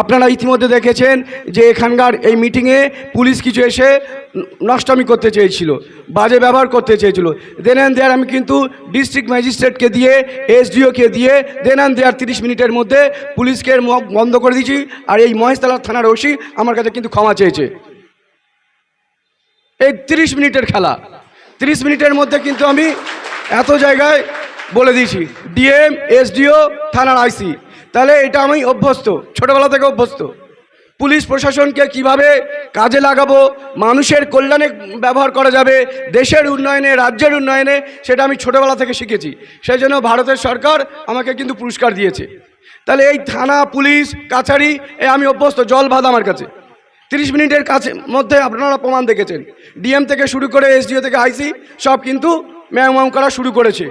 আপনারা ইতিমধ্যে দেখেছেন যে এখানকার এই মিটিংয়ে পুলিশ কিছু এসে নষ্টমি করতে চেয়েছিল, বাজে ব্যবহার করতে চেয়েছিল। দেন অ্যান্ড দেয়ার আমি কিন্তু ডিস্ট্রিক্ট ম্যাজিস্ট্রেটকে দিয়ে এসডিওকে দিয়ে দেন অ্যান্ড দেয়ার তিরিশ মিনিটের মধ্যে পুলিশকে বন্ধ করে দিয়েছি আর এই মহেশতলা থানার ওসি আমার কাছে কিন্তু ক্ষমা চেয়েছে। এই তিরিশ মিনিটের খেলা, তিরিশ মিনিটের মধ্যে কিন্তু আমি এত জায়গায় বলে দিয়েছি ডিএম এসডিও থানার আইসি তাহলে এটা আমি অভ্যস্ত, ছোটবেলা থেকে অভ্যস্ত। পুলিশ প্রশাসনকে কীভাবে কাজে লাগাবো, মানুষের কল্যাণে ব্যবহার করা যাবে, দেশের উন্নয়নে, রাজ্যের উন্নয়নে, সেটা আমি ছোটবেলা থেকে শিখেছি। সেই জন্য ভারতের সরকার আমাকে কিন্তু পুরস্কার দিয়েছে। তাহলে এই থানা, পুলিশ, কাছারি, এ আমি অভ্যস্ত, জল ভাত আমার কাছে। তিরিশ মিনিটের কাছে, মধ্যে আপনারা প্রমাণ দেখেছেন। ডিএম থেকে শুরু করে এসডিও থেকে আইসি, সব কিন্তু ম্যাম করা শুরু করেছে।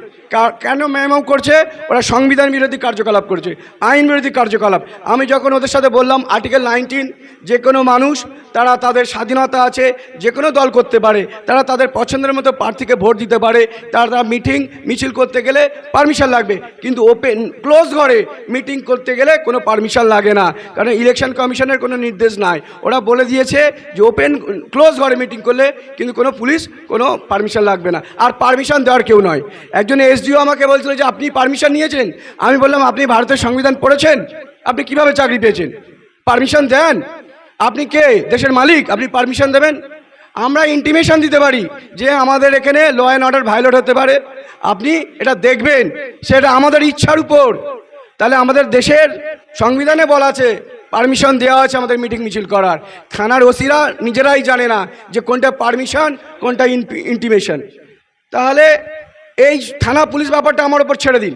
কেন ম্যাম করছে? ওরা সংবিধান বিরোধী কার্যকলাপ করছে, আইন বিরোধী কার্যকলাপ। আমি যখন ওদের সাথে বললাম আর্টিকেল নাইনটিন যে কোনো মানুষ, তারা তাদের স্বাধীনতা আছে, যে কোনো দল করতে পারে, তারা তাদের পছন্দের মতো প্রার্থীকে ভোট দিতে পারে, তারা তারা মিটিং, মিছিল করতে গেলে পারমিশন লাগবে। কিন্তু ওপেন ক্লোজ ঘরে মিটিং করতে গেলে কোনো পারমিশন লাগে না, কারণ ইলেকশন কমিশনের কোনো নির্দেশ নাই। ওরা বলে দিয়েছে যে ওপেন ক্লোজ ঘরে মিটিং করলে কিন্তু কোনো পুলিশ কোনো পারমিশন লাগবে না। আর পারমিশন দেওয়ার কেউ নয়। একজন এসডিও আমাকে বলছিল যে আপনি পারমিশন নিয়েছেন। আমি বললাম, আপনি ভারতের সংবিধান পড়েছেন? আপনি কীভাবে চাকরি পেয়েছেন? পারমিশন দেন। আপনি কে? দেশের মালিক। আপনি পারমিশন দেবেন? আমরা ইন্টিমেশন দিতে পারি যে আমাদের এখানে ল অ্যান্ড অর্ডার ভায়োলেট হতে পারে। আপনি এটা দেখবেন। সেটা আমাদের ইচ্ছার উপর। তাহলে আমাদের দেশের সংবিধানে বলা আছে পারমিশন দেওয়া আছে আমাদের মিটিং মিছিল করার। থানার ওসিরা নিজেরাই জানে না যে কোনটা পারমিশন কোনটা ইন্টিমেশন তাহলে এই থানা পুলিশ ব্যাপারটা আমার ওপর ছেড়ে দিন।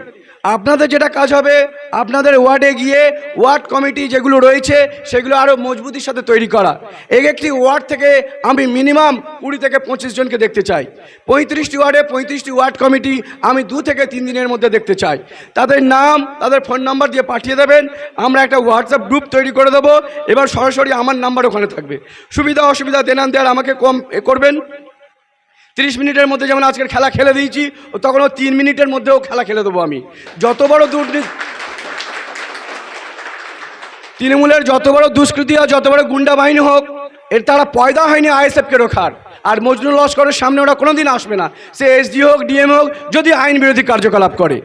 আপনাদের যেটা কাজ হবে, আপনাদের ওয়ার্ডে গিয়ে ওয়ার্ড কমিটি যেগুলো রয়েছে, সেগুলো আরও মজবুতির সাথে তৈরি করা। এক একটি ওয়ার্ড থেকে আমি মিনিমাম কুড়ি থেকে পঁচিশ জনকে দেখতে চাই। পঁয়ত্রিশটি ওয়ার্ডে পঁয়ত্রিশটি ওয়ার্ড কমিটি আমি দু থেকে তিন দিনের মধ্যে দেখতে চাই। তাদের নাম, তাদের ফোন নাম্বার দিয়ে পাঠিয়ে দেবেন। আমরা একটা হোয়াটসঅ্যাপ গ্রুপ তৈরি করে দেবো। এবার সরাসরি আমার নাম্বার ওখানে থাকবে। সুবিধা, অসুবিধা দেনান দেওয়ার আমাকে কম করবেন। তিরিশ মিনিটের মধ্যে যেমন আজকের খেলা খেলে দিয়েছি, ও তখন ও তিন মিনিটের মধ্যেও খেলা খেলে দেবো আমি। যত বড় দুর্নীতি, তৃণমূলের যত বড় দুষ্কৃতি আর যত বড় গুন্ডা বাহিনী হোক, এর তারা পয়দা হয়নি আইএসএফকে রোখার। আর মজনুল লস্করের সামনে ওরা কোনোদিন আসবে না। সে এসডি হোক, ডিএম হোক, যদি আইন বিরোধী কার্যকলাপ করে।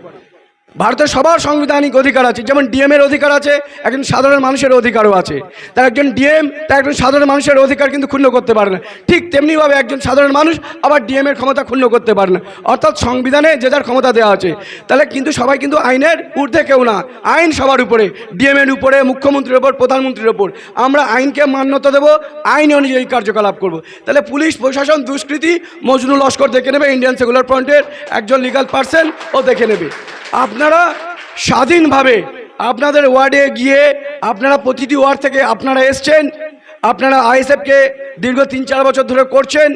ভারতের সবার সাংবিধানিক অধিকার আছে, যেমন ডিএম এর অধিকার আছে, একজন সাধারণ মানুষের অধিকারও আছে। তার একজন ডিএম তার একজন সাধারণ মানুষের অধিকার কিন্তু ক্ষুণ্ণ করতে পারে না। ঠিক তেমনিভাবে একজন সাধারণ মানুষ আবার ডিএম এর ক্ষমতা ক্ষুণ্ণ করতে পারে না। অর্থাৎ সংবিধানে যে যার ক্ষমতা দেওয়া আছে, তাহলে কিন্তু সবাই কিন্তু আইনের ঊর্ধ্বে কেউ না। আইন সবার উপরে ডিএম এর উপরে, মুখ্যমন্ত্রীর ওপর প্রধানমন্ত্রীর ওপর আমরা আইনকে মান্যতা দেবো, আইন অনুযায়ী কার্যকলাপ করব। তাহলে পুলিশ, প্রশাসন, দুষ্কৃতি, মজনু লস্কর দেখে নেবে ইন্ডিয়ান সেকুলার ফ্রন্টের একজন লিগাল পার্সন ও দেখে নেবে। আপনারা স্বাধীনভাবে আপনাদের ওয়ার্ডে গিয়ে আপনারা প্রতিটি ওয়ার্ড থেকে আপনারা এসছেন, আপনারা আইএসএফকে দীর্ঘ তিন চার বছর ধরে করছেন,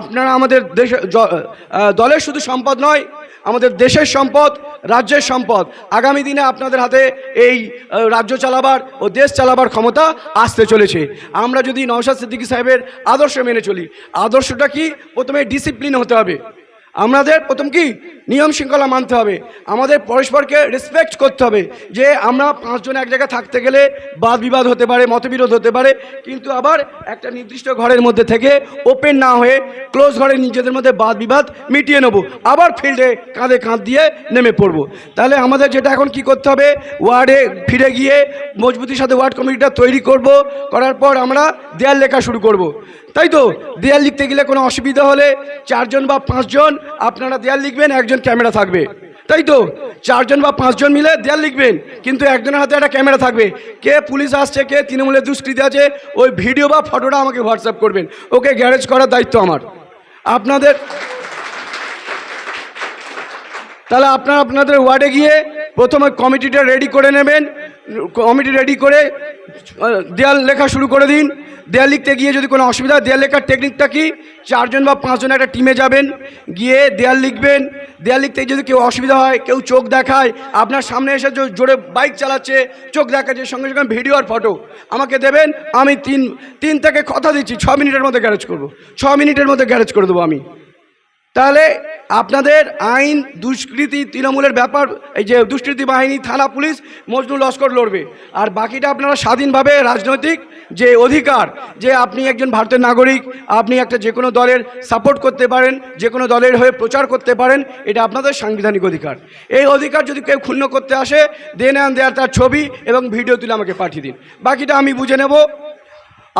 আপনারা আমাদের দেশ দলের শুধু সম্পদ নয়, আমাদের দেশের সম্পদ, রাজ্যের সম্পদ। আগামী দিনে আপনাদের হাতে এই রাজ্য চালাবার ও দেশ চালাবার ক্ষমতা আসতে চলেছে। আমরা যদি নওশাদ সিদ্দিকী সাহেবের আদর্শ মেনে চলি, আদর্শটা কি? প্রথমে ডিসিপ্লিন হতে হবে। আমাদের প্রথম কি? নিয়ম শৃঙ্খলা মানতে হবে। আমাদের পরস্পরকে রেসপেক্ট করতে হবে যে আমরা পাঁচজন এক জায়গায় থাকতে গেলে বাদ বিবাদ হতে পারে, মতবিরোধ হতে পারে, কিন্তু আবার একটা নির্দিষ্ট ঘরের মধ্যে থেকে ওপেন না হয়ে ক্লোজ ঘরে নিজেদের মধ্যে বাদ বিবাদ মিটিয়ে নেব। আবার ফিল্ডে কাঁধে কাঁধ দিয়ে নেমে পড়ব। তাহলে আমাদের যেটা এখন কি করতে হবে? ওয়ার্ডে ফিরে গিয়ে মজবুতির সাথে ওয়ার্ড কমিটিটা তৈরি করব। করার পর আমরা দেয়াল লেখা শুরু করব। তাই তো দেয়াল লিখতে গেলে কোনো অসুবিধা হলে চারজন বা পাঁচজন আপনারা দেয়াল লিখবেন, একজন ক্যামেরা থাকবে। তাই তো চারজন বা পাঁচজন মিলে দেয়াল লিখবেন, কিন্তু একজনের হাতে একটা ক্যামেরা থাকবে। কে পুলিশ আসছে, কে তৃণমূলের দুষ্কৃতি আছে, ওই ভিডিও বা ফটোটা আমাকে হোয়াটসঅ্যাপ করবেন। ওকে গ্যারেজ করার দায়িত্ব আমার। আপনাদের তাহলে আপনারা আপনাদের ওয়ার্ডে গিয়ে প্রথমে কমিটিটা রেডি করে নেবেন কমিটি রেডি করে দেয়াল লেখা শুরু করে দিন। দেয়াল লিখতে গিয়ে যদি কোনো অসুবিধা দেয়াল লেখার টেকনিকটা কি? চারজন বা পাঁচজন একটা টিমে যাবেন, গিয়ে দেয়াল লিখবেন। দেয়াল লিখতে যদি কেউ অসুবিধা হয়, কেউ চোখ দেখায়, আপনার সামনে এসে জোরে বাইক চালাচ্ছে, চোখ দেখাচ্ছে, সঙ্গে সঙ্গে ভিডিও আর ফটো আমাকে দেবেন, আমি তিন তিন থেকে কথা দিচ্ছি, ছ মিনিটের মধ্যে গ্যারেজ করব। ছ মিনিটের মধ্যে গ্যারেজ করে দেবো আমি। তাহলে আপনাদের আইন দুষ্কৃতি তৃণমূলের ব্যাপার, এই যে দুষ্কৃতি বাহিনী, থানা পুলিশ মজনু লস্কর লড়বে। আর বাকিটা আপনারা স্বাধীনভাবে রাজনৈতিক যে অধিকার, যে আপনি একজন ভারতের নাগরিক, আপনি একটা যে কোনো দলের সাপোর্ট করতে পারেন, যে কোনো দলের হয়ে প্রচার করতে পারেন, এটা আপনাদের সাংবিধানিক অধিকার। এই অধিকার যদি কেউ ক্ষুণ্ণ করতে আসে, দেন দেয়ার তার ছবি এবং ভিডিও তুলে আমাকে পাঠিয়ে দিন। বাকিটা আমি বুঝে নেব।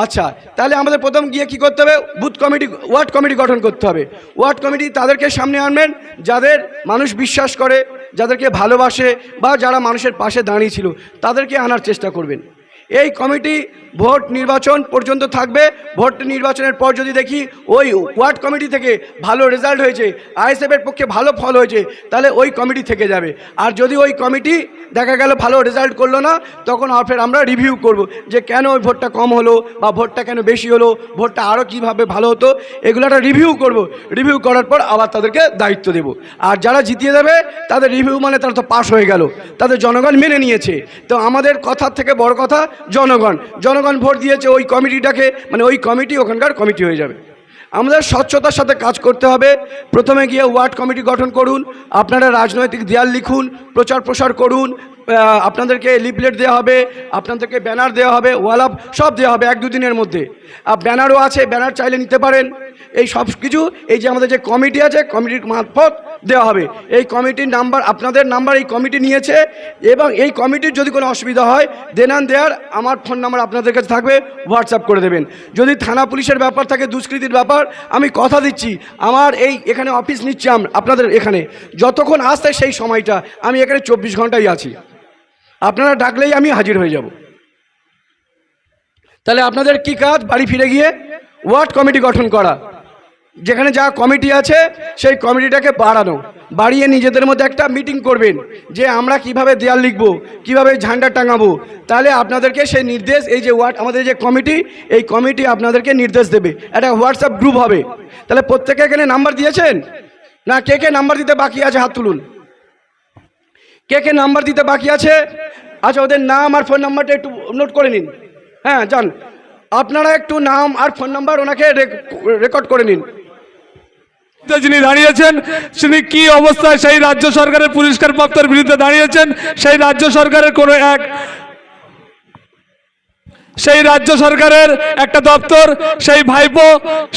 আচ্ছা তাহলে আমাদের প্রথম গিয়ে কি করতে হবে? বুথ কমিটি, ওয়ার্ড কমিটি গঠন করতে হবে। ওয়ার্ড কমিটি তাদেরকে সামনে আনবেন, যাদের মানুষ বিশ্বাস করে, যাদেরকে ভালোবাসে বা যারা মানুষের পাশে দাঁড়িয়েছিল তাদেরকে আনার চেষ্টা করবেন। এই কমিটি ভোট নির্বাচন পর্যন্ত থাকবে। ভোট নির্বাচনের পর যদি দেখি ওই ওয়ার্ড কমিটি থেকে ভালো রেজাল্ট হয়েছে, আইএসএফের পক্ষে ভালো ফল হয়েছে, তাহলে ওই কমিটি থেকে যাবে। আর যদি ওই কমিটি দেখা গেল ভালো রেজাল্ট করল না, তখন ফের আমরা রিভিউ করব যে কেন ওই ভোটটা কম হলো বা ভোটটা কেন বেশি হলো ভোটটা আরও কীভাবে ভালো হতো, এগুলো একটা রিভিউ করব। রিভিউ করার পর আবার তাদেরকে দায়িত্ব দেব। আর যারা জিতিয়ে দেবে, তাদের রিভিউ মানে তারা তো পাস হয়ে গেল, তাদের জনগণ মেনে নিয়েছে। তো আমাদের কথার থেকে বড় কথা জনগণ। জনগণ ভোট দিয়েছে ওই কমিটিটাকে মানে ওই কমিটি ওখানকার কমিটি হয়ে যাবে। আমাদের স্বচ্ছতার সাথে কাজ করতে হবে। প্রথমে গিয়ে ওয়ার্ড কমিটি গঠন করুন, আপনারা রাজনৈতিক দেয়াল লিখুন প্রচার প্রসার করুন আপনাদেরকে লিফলেট দেওয়া হবে, আপনাদেরকে ব্যানার দেওয়া হবে ওয়াল আপ সব দেওয়া হবে এক দুদিনের মধ্যে। আর ব্যানারও আছে, ব্যানার চাইলে নিতে পারেন। এই সব কিছু, এই যে আমাদের যে কমিটি আছে কমিটির মারফত দেওয়া হবে। এই কমিটির নাম্বার আপনাদের নাম্বার এই কমিটি নিয়েছে, এবং এই কমিটির যদি কোনো অসুবিধা হয় দেন অ্যান্ড দেয়ার আমার ফোন নাম্বার আপনাদের কাছে থাকবে হোয়াটসঅ্যাপ করে দেবেন। যদি থানা পুলিশের ব্যাপার থাকে, দুষ্কৃতির ব্যাপার, আমি কথা দিচ্ছি। আমার এই এখানে অফিস নিচ্ছি আপনাদের এখানে। যতক্ষণ আসতে সেই সময়টা, আমি এখানে চব্বিশ ঘন্টাই আছি। আপনারা ডাকলেই আমি হাজির হয়ে যাব। তাহলে আপনাদের কি কাজ? বাড়ি ফিরে গিয়ে ওয়ার্ড কমিটি গঠন করা। যেখানে যা কমিটি আছে, সেই কমিটিটাকে বাড়ানো। বাড়িয়ে নিজেদের মধ্যে একটা মিটিং করবেন যে আমরা কীভাবে দেয়াল লিখব, কীভাবে ঝান্ডা টাঙাবো। তাহলে আপনাদেরকে সেই নির্দেশ, এই যে ওয়ার্ড, আমাদের যে কমিটি, এই কমিটি আপনাদেরকে নির্দেশ দেবে। একটা হোয়াটসঅ্যাপ গ্রুপ হবে। তাহলে প্রত্যেকে এখানে নাম্বার দিয়েছেন? না, কে কে নাম্বার দিতে বাকি আছে হাত তুলুন। কে কে নাম্বার দিতে বাকি আছে? আচ্ছা ওদের নাম আর ফোন নাম্বারটা একটু নোট করে নিন। হ্যাঁ যান। আপনারা একটু নাম আর ফোন নাম্বার ওনাকে রেকর্ড করে নিন। যিনি দাঁড়িয়েছেন, তিনি কি অবস্থায় সেই রাজ্য সরকারের পুরস্কার প্রাপ্তের বিরুদ্ধে দাঁড়িয়েছেন? সেই রাজ্য সরকারের কোনো এক সেই রাজ্য সরকারের একটা দপ্তর, সেই ভাইপো,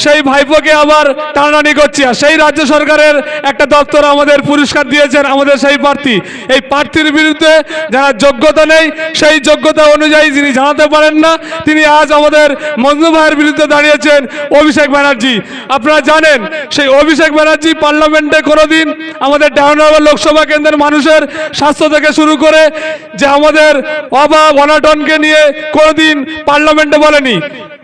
সেই ভাইপোকে আবার টানাটানি করছে। আর সেই রাজ্য সরকারের একটা দপ্তর আমাদের পুরস্কার দিয়েছেন আমাদের সেই প্রার্থী। এই প্রার্থীর বিরুদ্ধে যারা যোগ্যতা নেই, সেই যোগ্যতা অনুযায়ী যিনি জানাতে পারেন না, তিনি আজ আমাদের মজনু ভাইয়ের বিরুদ্ধে দাঁড়িয়েছেন অভিষেক ব্যানার্জি। আপনারা জানেন, সেই অভিষেক ব্যানার্জি পার্লামেন্টে কোনোদিন আমাদের ডায়নগর লোকসভা কেন্দ্রের মানুষের স্বাস্থ্য থেকে শুরু করে যে আমাদের অভাব, অনাটনকে নিয়ে কোনোদিন পার্লামেন্টে বলেনি।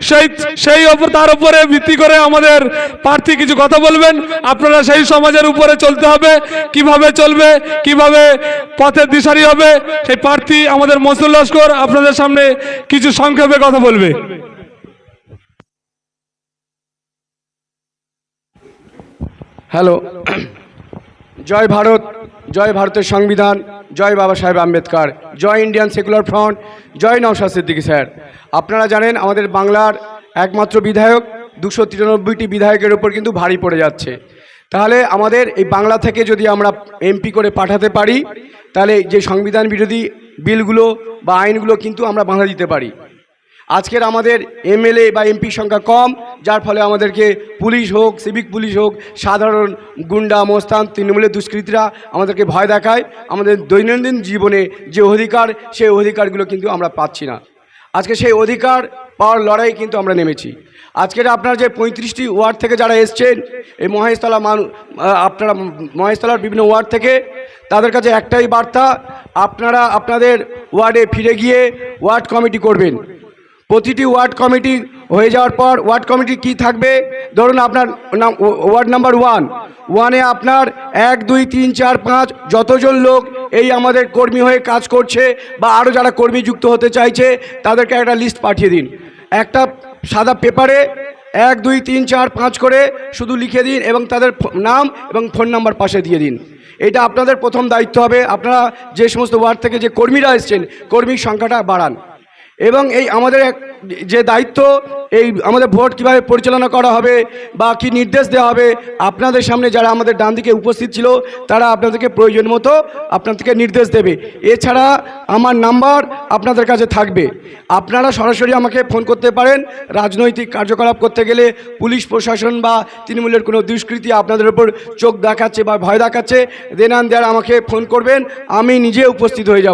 সেই সেই ওপর তার উপরে ভিত্তি করে আমাদের প্রার্থী কিছু কথা বলবেন। আপনারা সেই সমাজের উপরে চলতে হবে। কীভাবে চলবে? কীভাবে পথের দিশারি হবে? সেই প্রার্থী আমাদের মসুল লস্কর আপনাদের সামনে কিছু সংক্ষেপে কথা বলবে। হ্যালো। জয় ভারত, জয় ভারতের সংবিধান। জয় বাবা সাহেব আম্বেদকর, জয় ইন্ডিয়ান সেকুলার ফ্রন্ট, জয় নওশাদ সিদ্দিকী স্যার। আপনারা জানেন আমাদের বাংলার একমাত্র বিধায়ক, দুশো তিরানব্বইটি বিধায়কের ওপর কিন্তু ভারী পড়ে যাচ্ছে। তাহলে আমাদের এই বাংলা থেকে যদি আমরা এমপি করে পাঠাতে পারি, তাহলে যে সংবিধান বিরোধী বিলগুলো বা আইনগুলো কিন্তু আমরা বাধা দিতে পারি। আজকের আমাদের এমএলএ বা এমপি সংখ্যা কম, যার ফলে আমাদেরকে পুলিশ হোক, সিভিক পুলিশ হোক, সাধারণ গুন্ডা, মোস্তান, তৃণমূলের দুষ্কৃতীরা আমাদেরকে ভয় দেখায়। আমাদের দৈনন্দিন জীবনে যে অধিকার, সেই অধিকারগুলো কিন্তু আমরা পাচ্ছি না। আজকে সেই অধিকার পাওয়ার লড়াই কিন্তু আমরা নেমেছি। আজকের আপনার যে পঁয়ত্রিশটি ওয়ার্ড থেকে যারা এসছেন, এই মহেশতলা মানু আপনারা মহেশতলার বিভিন্ন ওয়ার্ড থেকে, তাদের কাছে একটাই বার্তা, আপনারা আপনাদের ওয়ার্ডে ফিরে গিয়ে ওয়ার্ড কমিটি করবেন। প্রতিটি ওয়ার্ড কমিটি হয়ে যাওয়ার পর ওয়ার্ড কমিটি কি থাকবে? ধরুন আপনার নাম, ওয়ার্ড নাম্বার ওয়ান। ওয়ানে আপনার এক, দুই, তিন, চার, পাঁচ যতজন লোক এই আমাদের কর্মী হয়ে কাজ করছে বা আরও যারা কর্মী যুক্ত হতে চাইছে, তাদেরকে একটা লিস্ট পাঠিয়ে দিন। একটা সাদা পেপারে এক, দুই, তিন, চার, পাঁচ করে শুধু লিখে দিন এবং তাদের নাম এবং ফোন নাম্বার পাশে দিয়ে দিন। এটা আপনাদের প্রথম দায়িত্ব হবে। আপনারা যে সমস্ত ওয়ার্ড থেকে যে কর্মীরা এসছেন, কর্মীর সংখ্যাটা বাড়ান। এবং এই আমাদের যে দায়িত্ব, এই আমাদের ভোট কীভাবে পরিচালনা করা হবে বা কি নির্দেশ দেওয়া হবে, আপনাদের সামনে যারা আমাদের ডান দিকে উপস্থিত ছিল, তারা আপনাদেরকে প্রয়োজন মতো আপনাদেরকে নির্দেশ দেবে। এছাড়া আমার নাম্বার আপনাদের কাছে থাকবে। আপনারা সরাসরি আমাকে ফোন করতে পারেন। রাজনৈতিক কার্যকলাপ করতে গেলে পুলিশ প্রশাসন বা তৃণমূলের কোনো দুষ্কৃতি আপনাদের উপর চোখ দেখাচ্ছে বা ভয় দেখাচ্ছে দেনান দেয়ার আমাকে ফোন করবেন, আমি নিজে উপস্থিত হয়ে যাব।